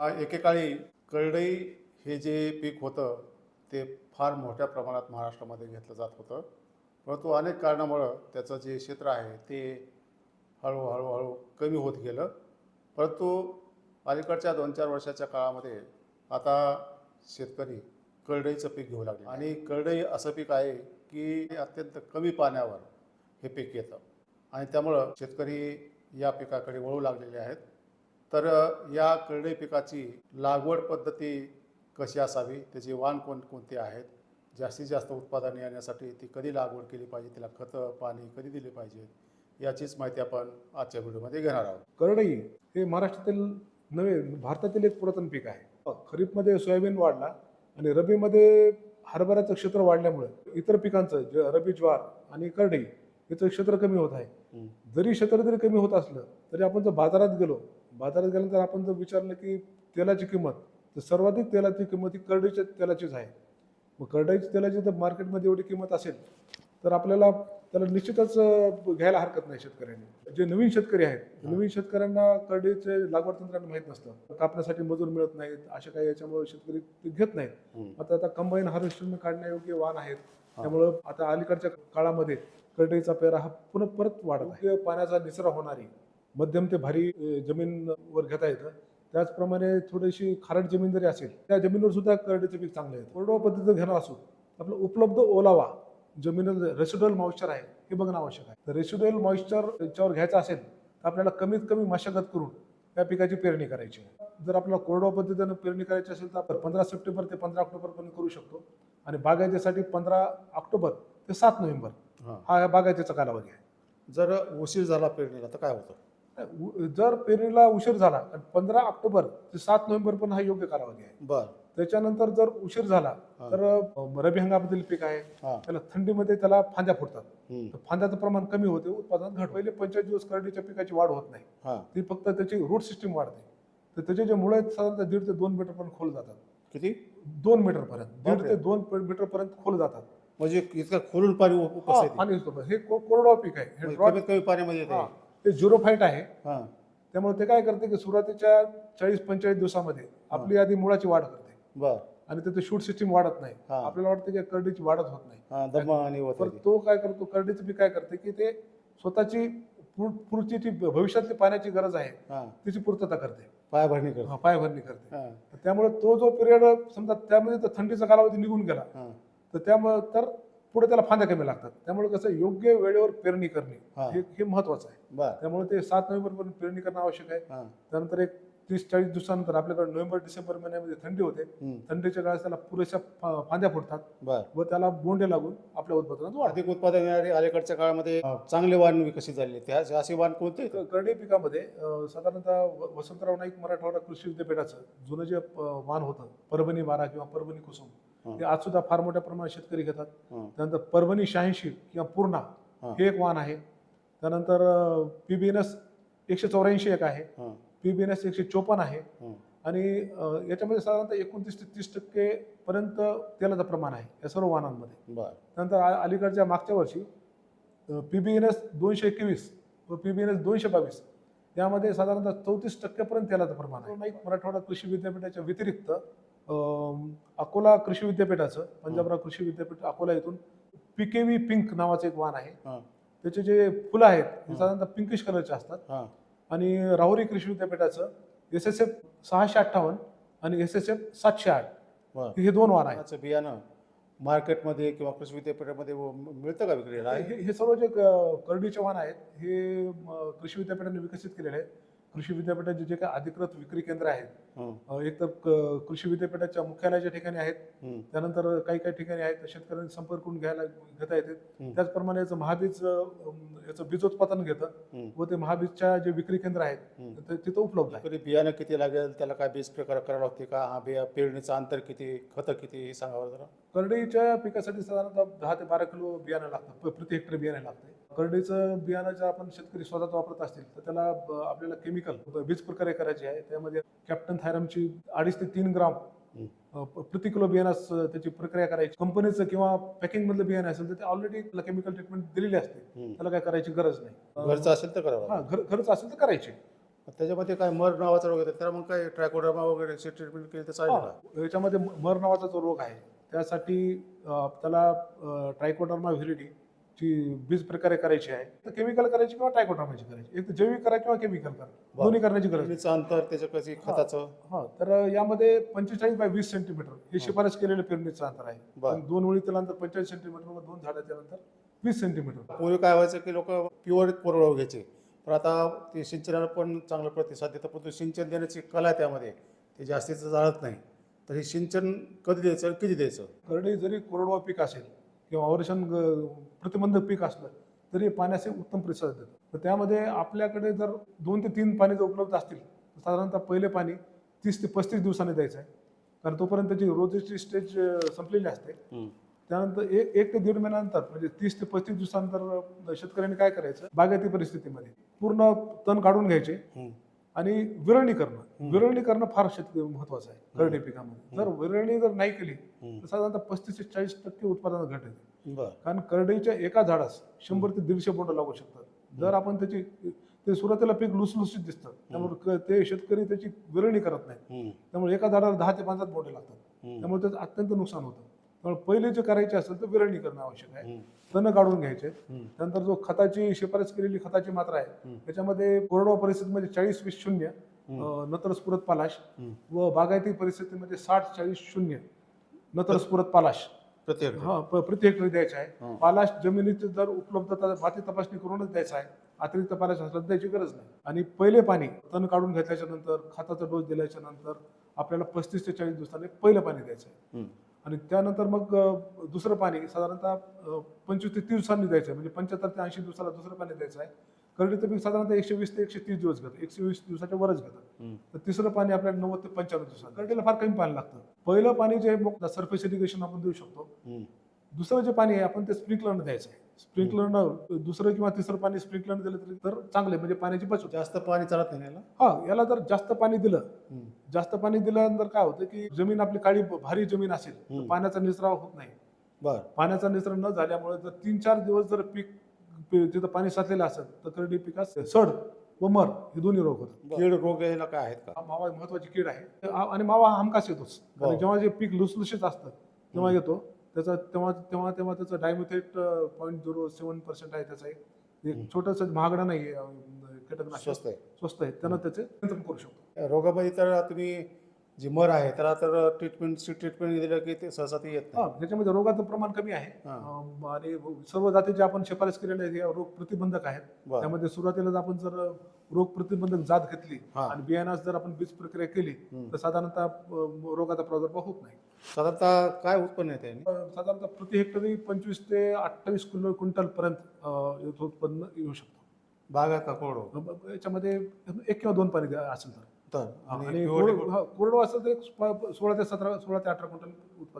एकेकाळी करडई हे जे पीक होतं ते फार मोठ्या प्रमाणात महाराष्ट्रामध्ये घेतलं जात होतं. परंतु अनेक कारणामुळं त्याचं जे क्षेत्र आहे ते हळूहळूहळू कमी होत गेलं. परंतु अलीकडच्या दोन चार वर्षाच्या काळामध्ये आता शेतकरी करडईचं पीक घेऊ लागले. आणि करडई असं पीक आहे की अत्यंत कमी पाण्यावर हे पीक येतं. आणि त्यामुळं शेतकरी या पिकाकडे वळू लागलेले आहेत. तर या करडई पिकाची लागवड पद्धती कशी असावी? त्याची वाण कोणकोणती आहेत? जास्तीत जास्त उत्पादन येण्यासाठी ती कधी लागवड केली पाहिजे? तिला खतं पाणी कधी दिले पाहिजे याचीच माहिती आपण आजच्या व्हिडिओमध्ये घेणार आहोत. करडई हे महाराष्ट्रातील नव्हे भारतातील एक पुरातन पीक आहे. खरीपमध्ये सोयाबीन वाढला आणि रब्बीमध्ये हरभऱ्याचं क्षेत्र वाढल्यामुळे इतर पिकांचं ज- रब्बी ज्वार आणि करडई याचं क्षेत्र कमी होत आहे. जरी क्षेत्र जरी कमी होत असलं तरी आपण जर बाजारात गेलो बाजारात गेल्यानंतर आपण जर विचारलं की तेलाची किंमत तर सर्वाधिक तेलाची किंमत ही करडईच्या तेलाचीच आहे. मग करडईच्या तेलाची जर मार्केटमध्ये एवढी किंमत असेल तर आपल्याला त्याला निश्चितच घ्यायला हरकत नाही शेतकऱ्यांनी. जे नवीन शेतकरी आहेत नवीन शेतकऱ्यांना करडईचे लागवड तंत्राने माहीत नसतं. कापण्यासाठी मजूर मिळत नाहीत अशा काही याच्यामुळे शेतकरी ते घेत नाहीत. आता आता कंबाईन हार्वेस्टर काढण्यायोग्य वाहन आहेत. त्यामुळं आता अलीकडच्या काळामध्ये करडईचा पेरा हा पुन्हा परत वाढत आहे. पाण्याचा निचरा होणारी मध्यम ते भारी जमीनवर घेता येतं. त्याचप्रमाणे थोडीशी खारट जमीन जरी असेल त्या जमिनीवर सुद्धा करडीचं पीक चांगलं आहे कोरडवा पद्धतीचं घेणार असो आपलं उपलब्ध ओलावा जमिनीत रेसिड्युअल मॉइश्चर आहे हे बघणं आवश्यक आहे. तर रेसिड्युअल मॉइश्चर याच्यावर घ्यायचं असेल तर आपल्याला कमीत कमी मशागत करून त्या पिकाची पेरणी करायची. आहे जर आपल्याला कोरडवा पद्धतीनं पेरणी करायची असेल तर आपण पंधरा सप्टेंबर ते पंधरा ऑक्टोबर पर्यंत करू शकतो. आणि बागायतीसाठी पंधरा ऑक्टोबर ते सात नोव्हेंबर हां. बागायतीचा कालावधी आहे. जर उशीर झाला पेरणीला तर काय होतं? जर पेरणीला उशीर झाला पंधरा ऑक्टोबर ते सात नोव्हेंबर पण हा योग्य कालावधी आहे. बर. त्याच्यानंतर जर उशीर झाला. तर अ, रब्बी हंगामातील पीक आहे त्याला थंडीमध्ये त्याला फांद्या फुटतात. फांद्याचं प्रमाण कमी होते उत्पादन घट पहिले पंचेचाळीस दिवस करडीच्या पिकाची वाढ होत नाही. ती फक्त त्याची रूट सिस्टीम वाढते. तर त्याचे जे मुळे आहेत साधारणतः दीड ते दोन मीटर पर्यंत खोल जातात. किती? दोन मीटर पर्यंत. दीड. ते दोन मीटर पर्यंत खोल जातात. म्हणजे इतकं खोलून पाणी हा. पाणी. हे कोरडवा पीक आहे. हे पाण्यामध्ये हे झिरो फाईट आहे. हां. त्यामुळे ते काय करते की सुरुवातीच्या चाळीस पंचेचाळीस दिवसामध्ये आपली आधी मुळाची वाढ करते. बर. आणि त्याचं शूट सिस्टीम वाढत नाही. हा. आपल्याला वाटतं की करडीची वाढच होत नाही. हां दमा आणि तर होतं तो. काय करतो करडीचं पीक काय करते की ते स्वतःची पुढ- पुढची जी भविष्यातली पाण्याची गरज आहे हां. तिची पूर्तता करते. पायाभरणी करतो. पायभरणी करते. हां. त्यामुळे तो जो पिरियड समजा त्यामध्ये तर थंडीचा कालावधी निघून गेला हां. तर त्यामुळे तर पुढे त्याला फांद्या कमी लागतात. त्यामुळे कसं योग्य वेळेवर पेरणी करणे हा. हे महत्वाचं आहे. बर. त्यामुळे ते सात नोव्हेंबर पर्यंत पेरणी करणं आवश्यक आहे. त्यानंतर एक तीस चाळीस दिवसानंतर आपल्याकडे नोव्हेंबर डिसेंबर महिन्यामध्ये थंडी होते. थंडीच्या काळात त्याला पुरेशा फांद्या फुटतात बर. व त्याला बोंडे लागून आपल्या उत्पादनात अधिक उत्पादन अलीकडच्या काळामध्ये चांगले वाण विकसित झाले. त्या असे वाण कोणते? करडी पिकामध्ये साधारणतः वसंतराव नाईक मराठवाडा कृषी विद्यापीठाचं जुनं जे वाण होतं परभणी बारा किंवा परभणी कुसुम. ते आज सुद्धा फार मोठ्या प्रमाणात शेतकरी घेतात. त्यानंतर परभणी शहाऐंशी किंवा पूर्णा हा. एक वाण आहे. त्यानंतर पी बी एन एस एकशे चौऱ्याऐंशी एक आहे. हां. पी बी एन एस एकशे चोपन्न आहे. आणि याच्यामध्ये साधारणतः एकोणतीस ते तीस टक्के पर्यंत तेलाचं प्रमाण आहे या सर्व वाहनांमध्ये. त्यानंतर अलीकडच्या मागच्या वर्षी पी बी एन एस दोनशे एकवीस व पी बी एन एस दोनशे बावीस यामध्ये साधारणतः चौतीस टक्क्यापर्यंत तेलाचं प्रमाण आहे. मराठवाडा कृषी विद्यापीठाच्या व्यतिरिक्त अकोला कृषी विद्यापीठाचं पंजाबराव कृषी विद्यापीठ अकोला येथून पिकेवी पिंक नावाचं एक वाहन आहे. हां. त्याचे जे फुलं आहेत ते साधारणतः पिंकिश कलरचे असतात. हां. आणि राहुरी कृषी विद्यापीठाचं एस एस एफ सहाशे अठ्ठावन्न आणि एस एस एफ सातशे आठ. हे दोन वाहन आहेत. बियाणं मार्केटमध्ये किंवा कृषी विद्यापीठामध्ये मिळतं का विक्रीला? हे हे सर्व जे करडीचे वाहन आहेत हे कृषी विद्यापीठाने विकसित केलेले आहेत. कृषी विद्यापीठाचे जे काही अधिकृत विक्री केंद्र आहेत हं, अ, एक तर क- कृषी विद्यापीठाच्या मुख्यालयाच्या ठिकाणी आहेत त्यानंतर काही काही ठिकाणी आहेत शेतकऱ्यांनी संपर्क करून घ्यायला घेता येते. त्याचप्रमाणे याचं महाबीज अ, याचं बीजोत्पादन घेतं. व ते महाबीजच्या जे विक्री केंद्र आहेत. ते तिथं उपलब्ध आहे. बियाणं किती लागेल त्याला काय बीज प्रकार करावं लागते का? हा बिया पेरणीचं अंतर किती खतं किती हे सांगावं जरा. करडईच्या पिकासाठी साधारणतः दहा ते बारा किलो बियाणं लागतं प- प्रति हेक्टर बियाणं लागतं. करडईचं बियाणं जर आपण शेतकरी स्वतःच वापरत असतील तर त्याला आपल्याला केमिकल बीज प्रकारे करायचे आहे. त्यामध्ये कॅप्टन थायरमची अडीच ते तीन ग्राम प्रति किलो बियाणास त्याची प्रक्रिया करायची. कंपनीचं किंवा पॅकिंग मधलं बियाणं असेल तर ते ऑलरेडी केमिकल ट्रीटमेंट दिलेली असते. त्याला काय करायची गरज नाही. घरचं असेल तर करावं हा. घर घरच असेल तर करायची. त्याच्यामध्ये काय मर नावाचा रोग येतो त्याला मग काय ट्रॅकोडर्मा वगैरे ट्रीटमेंट केली तर चालेल याच्यामध्ये मर नावाचा जो रोग आहे त्यासाठी त्याला ट्रायकोडर्मा व्हिरिडी ची बीज प्रकारे करायची आहे तर केमिकल करायची किंवा ट्रायकोडर्माची करायची. एक तर जैविक करा किंवा केमिकल करा. दोन्ही करण्याची गरज. जमिनीचं अंतर त्याचं कशी खताचं? हा तर यामध्ये पंचेचाळीस बाय वीस सेंटीमीटर हे शिफारस केलेलं पेरणीचं अंतर आहे. बरं. दोन ओळीतील अंतर पंचेचाळीस सेंटीमीटर व दोन झाडाच्या नंतर वीस सेंटीमीटर पूर्वी काय व्हायचं की लोक प्युअर कोरडवाहू घ्यायचे. पण आता ते सिंचनाला पण चांगला प्रतिसाद देतं परंतु सिंचन देण्याची कला आहे त्यामध्ये. ते जास्तीचं जाणत नाही. तर हे सिंचन कधी द्यायचं आणि किती द्यायचं? करडई जरी कोरडवा पीक असेल किंवा अवर्षण ग- प्रतिबंधक पीक असलं तरी पाण्याचे उत्तम प्रतिसाद देतं तर त्यामध्ये आपल्याकडे जर दोन ते तीन पाणी जर उपलब्ध असतील तर साधारणतः पहिले पाणी तीस ते पस्तीस दिवसांनी द्यायचं आहे. कारण तोपर्यंत त्याची रोजेची स्टेज संपलेली असते. त्यानंतर एक एक ते दीड महिन्यानंतर म्हणजे तीस ते पस्तीस दिवसानंतर शेतकऱ्यांनी काय करायचं? बागायती परिस्थितीमध्ये पूर्ण तण काढून घ्यायचे. आणि विरळणी करणं. विरळणी करणं फार शेतकरी महत्वाचं आहे करडे पिकामध्ये. जर विरळणी जर नाही केली तर साधारणतः पस्तीस ते चाळीस टक्के उत्पादन घट येते. कारण करडईच्या एका झाडास शंभर ते दीडशे बोंड लागू शकतात. जर आपण त्याची ते सुरुवातीला पीक लुसलुसीत दिसतं त्यामुळे ते शेतकरी त्याची विरळणी करत नाही त्यामुळे एका झाडाला दहा ते पंधरा बोंडे लागतात. त्यामुळे त्याचं अत्यंत नुकसान होतं. त्यामुळे पहिले जे करायचे असेल तर विरळणी करणं आवश्यक आहे. तण काढून घ्यायचे. त्यानंतर जो खताची शिफारस केलेली खताची मात्रा आहे त्याच्यामध्ये कोरडवा परिस्थितीमध्ये चाळीस वीस शून्य नत्र स्फुरत पालाश व बागायती परिस्थितीमध्ये साठ चाळीस शून्य नत्र स्फुरत पालाश हा प्रति हेक्टरी द्यायचा आहे. पालाश जमिनीची जर उपलब्धता माती तपासणी करूनच द्यायचा आहे अतिरिक्त पालाश असला द्यायची गरज नाही. आणि पहिले पाणी तण काढून घेतल्याच्या नंतर खताचा डोस दिल्याच्या नंतर आपल्याला पस्तीस ते चाळीस दिवसांनी पहिलं पाणी द्यायचं आहे. आणि त्यानंतर मग दुसरं पाणी साधारणतः पंचवीस ते तीस दिवसांनी द्यायचं आहे. म्हणजे पंच्याहत्तर ते ऐंशी दिवसाला दुसरं पाणी द्यायचं आहे. करडीचं पीक साधारणतः एकशे वीस ते एकशे तीस दिवस घेतं. एकशे वीस दिवसाच्या वरच घेतं. तर तिसरं पाणी आपल्याला नव्वद ते पंच्याण्णव दिवसात. करडीला फार कमी पाणी लागतं. पहिलं पाणी जे मग सरफेस इरिगेशन आपण देऊ शकतो. दुसरं जे पाणी आहे आपण ते स्प्रिंकलरनं द्यायचं आहे. स्प्रिंकलरनं दुसरं किंवा तिसरं पाणी स्प्रिंकलरनं दिलं तरी तर चांगलं म्हणजे पाण्याची बचत जास्त पाणी चालत नाही ना याला? हा याला जर जास्त पाणी दिलं जास्त पाणी दिल्यानंतर काय होतं की जमीन आपली काळी भारी जमीन असेल तर. पाण्याचा निचराव होत नाही. बरं. पाण्याचा निचरा न झाल्यामुळे जर तीन चार दिवस जर पीक तिथं पाणी साचलेलं असेल तर करडी पिकास सड व मर हे दोन्ही रोग होतात. कीड रोग यायला काय आहेत का? मावा महत्वाची कीड आहे. आणि मावा हा हमखास येतोच. जेव्हा जे पीक लुसलुशीत असतं तेव्हा येतो. त्याचा तेव्हा तेव्हा तेव्हा त्याचं dimethoate point zero seven percent आहे त्याचा एक. छोटंसं महागडा नाही आहे कीटकनाशक. स्वस्त आहे. स्वस्त आहे. त्यानं त्याचे नियंत्रण करू शकतो. रोगामध्ये तर तुम्ही जी मर आहे त्याला तर ट्रीटमेंटची ट्रीटमेंट दिलं की ते सहसा ते येत हा नाही त्याच्यामध्ये रोगाचं प्रमाण कमी आहे हा. अं, आणि सर्व जातीचे आपण शिफारस केलेले आहेत हे रोग प्रतिबंधक आहेत बरं. त्यामध्ये सुरुवातीला आपण जर रोग प्रतिबंधक जात घेतली हा. आणि बियाणास जर आपण बीज प्रक्रिया केली. तर साधारणतः अं, रोगाचा प्रादुर्भाव होत नाही साधारणतः काय उत्पन्न येते? अं, साधारणतः प्रति हेक्टरी पंचवीस ते अठ्ठावीस किलो क्विंटल पर्यंत अं, याचं उत्पन्न येऊ शकतो बागात का कोरडो याच्यामध्ये एक किंवा दोन पाणी द्या- असेल तर तर आणि आणि पिवळे कोरड- कोरडवा असेल तर एक सोळा ते सतरा सोळा ते अठरा क्विंटल उत्पादन